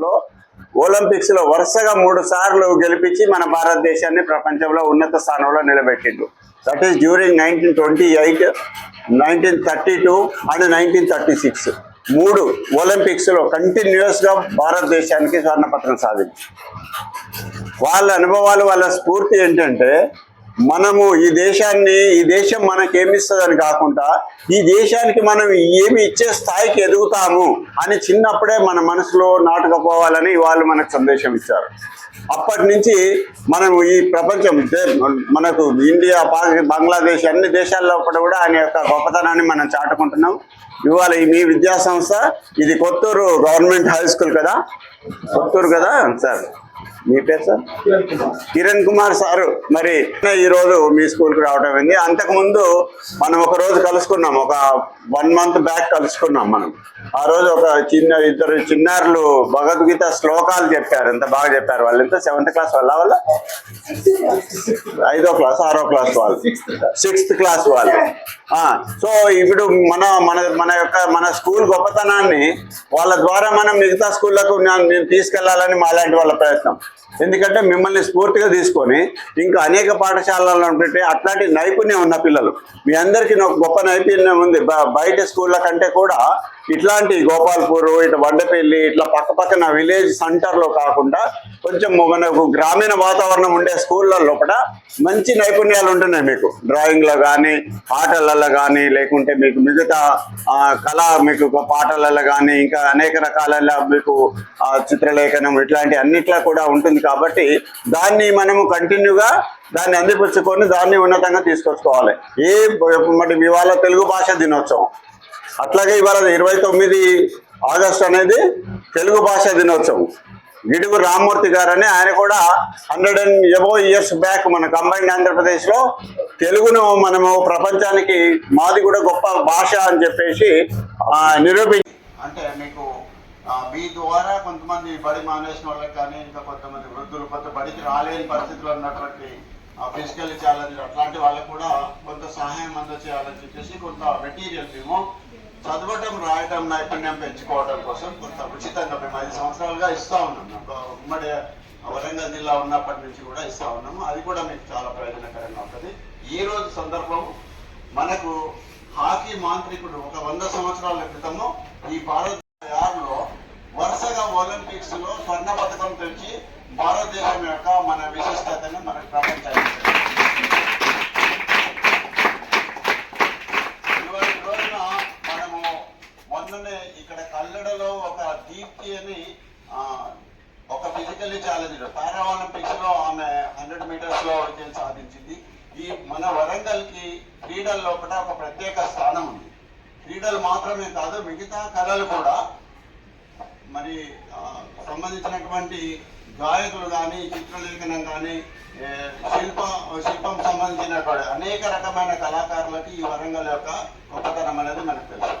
లో ఒలింపిక్స్లో వరుసగా మూడు సార్లు గెలిపించి మన భారతదేశాన్ని ప్రపంచంలో ఉన్నత స్థానంలో నిలబెట్టిండు. That is during nineteen twenty eight nineteen thirty two and nineteen thirty six మూడు ఒలింపిక్స్లో కంటిన్యూస్గా భారతదేశానికి స్వర్ణ పత్రం సాధించి వాళ్ళ అనుభవాలు వాళ్ళ స్ఫూర్తి ఏంటంటే మనము ఈ దేశాన్ని ఈ దేశం మనకి ఏమిస్తుందని కాకుండా ఈ దేశానికి మనం ఏమి ఇచ్చే స్థాయికి ఎదుగుతాము అని చిన్నప్పుడే మన మనసులో నాటుకపోవాలని వాళ్ళు మనకు సందేశం ఇచ్చారు అప్పటి నుంచి మనం ఈ ప్రపంచం మనకు ఇండియా పాకి బంగ్లాదేశ్ అన్ని దేశాల్లో కూడా ఆయన యొక్క గొప్పతనాన్ని మనం చాటుకుంటున్నాం. ఇవాళ ఈ మీ విద్యా సంస్థ ఇది కొత్తూరు గవర్నమెంట్ హై స్కూల్ కదా? కొత్తూరు కదా సార్? మీ పేరు సార్? కిరణ్ కుమార్ సారు. మరి ఈరోజు మీ స్కూల్కి రావడం అయింది అంతకుముందు మనం ఒక రోజు కలుసుకున్నాం ఒక వన్ మంత్ బ్యాక్ కలుసుకున్నాం మనం. ఆ రోజు ఒక చిన్న ఇద్దరు చిన్నారులు భగవద్గీత శ్లోకాలు చెప్పారు. ఎంత బాగా చెప్పారు వాళ్ళు ఎంత సెవెంత్ క్లాస్ వాళ్ళ వల్ల ఐదో క్లాస్ ఆరో క్లాస్ వాళ్ళు. సిక్స్త్ క్లాస్ వాళ్ళు. సో ఇప్పుడు మన మన మన యొక్క మన స్కూల్ గొప్పతనాన్ని వాళ్ళ ద్వారా మనం మిగతా స్కూళ్ళకు మేము నేను తీసుకెళ్ళాలని మాలాంటి వాళ్ళ ప్రయత్నం. ఎందుకంటే మిమ్మల్ని స్ఫూర్తిగా తీసుకొని ఇంకా అనేక పాఠశాలల్లో ఉంటుంటే అట్లాంటి నైపుణ్యం ఉన్న పిల్లలు. మీ అందరికీ నాకు గొప్ప నైపుణ్యం ఉంది. బయట స్కూళ్ళ కంటే కూడా ఇట్లాంటి గోపాల్పూర్ ఇట్లా వడ్డపల్లి ఇట్లా పక్క పక్కన విలేజ్ సెంటర్లో కాకుండా కొంచెం మనకు గ్రామీణ వాతావరణం ఉండే స్కూళ్ళ లోపల మంచి నైపుణ్యాలు ఉంటున్నాయి మీకు. డ్రాయింగ్లో కానీ ఆటలలో కానీ లేకుంటే మీకు మిగతా కళ మీకు పాటలలో కానీ ఇంకా అనేక రకాల మీకు చిత్రలేఖనం ఇట్లాంటి అన్నిట్లా కూడా ఉంటుంది కాబట్టి దాన్ని మనము కంటిన్యూగా దాన్ని అందిపుచ్చుకొని దాన్ని ఉన్నతంగా తీసుకొచ్చుకోవాలి. ఏ మరి ఇవాళ తెలుగు భాష దినోత్సవం. అట్లాగే ఇవాళ ఇరవై తొమ్మిది ఆగస్ట్ అనేది తెలుగు భాష దినోత్సవం. గిడుగు రామ్మూర్తి గారని ఆయన కూడా hundred and above years back మన కంబైన్డ్ ఆంధ్రప్రదేశ్లో తెలుగును మనము ప్రపంచానికి మాది కూడా గొప్ప భాష అని చెప్పేసి నిరూపించి అంటే మీకు మీ ద్వారా కొంతమంది బడి మానేసిన వాళ్ళకి కానీ ఇంకా కొంతమంది వృద్ధులు కొంత బడికి రాలేని పరిస్థితులు ఉన్నటువంటి ఫిజికల్ ఛాలెంజ్ అట్లాంటి వాళ్ళకు కూడా కొంత సహాయం అందచేయాలని చెప్పేసి కొంత మెటీరియల్ మేము చదవటం రాయటం నైపుణ్యం పెంచుకోవడం కోసం కొంత ఉచితంగా మేము ఐదు సంవత్సరాలుగా ఇస్తా ఉన్నాం. ఉమ్మడి వరంగల్ జిల్లా ఉన్నప్పటి నుంచి కూడా ఇస్తా ఉన్నాము. అది కూడా మీకు చాలా ప్రయోజనకరంగా ఉంటుంది. ఈ రోజు సందర్భం మనకు హాకీ మాంత్రికుడు ఒక వంద సంవత్సరాల క్రితము ఈ భారత ఆరులో వరుసగా ఒలింపిక్స్లో స్వర్ణ పథకం తెచ్చి భారతదేశం యొక్క మన విశిష్టతను మనకు ప్రపంచానికి ఇవాళ రోజున మనము మొన్ననే ఇక్కడ కల్లడలో ఒక దీప్తి అని ఒక ఫిజికల్లీ ఛాలెంజ్ పారా ఒలింపిక్స్లో ఆమె హండ్రెడ్ మీటర్స్లో విజయం సాధించింది. ఈ మన వరంగల్కి క్రీడల లోపల ఒక ప్రత్యేక స్థానం ఉంది. క్రీడలు మాత్రమే కాదు మిగతా కళలు కూడా మరి సంబంధించినటువంటి గాయకులు కానీ చిత్రలేఖనం కానీ శిల్పం శిల్ప శిల్పం సంబంధించిన అనేక రకమైన కళాకారులకి ఈ వరంగల్ యొక్క గొప్పతనం అనేది మనకు తెలుసు.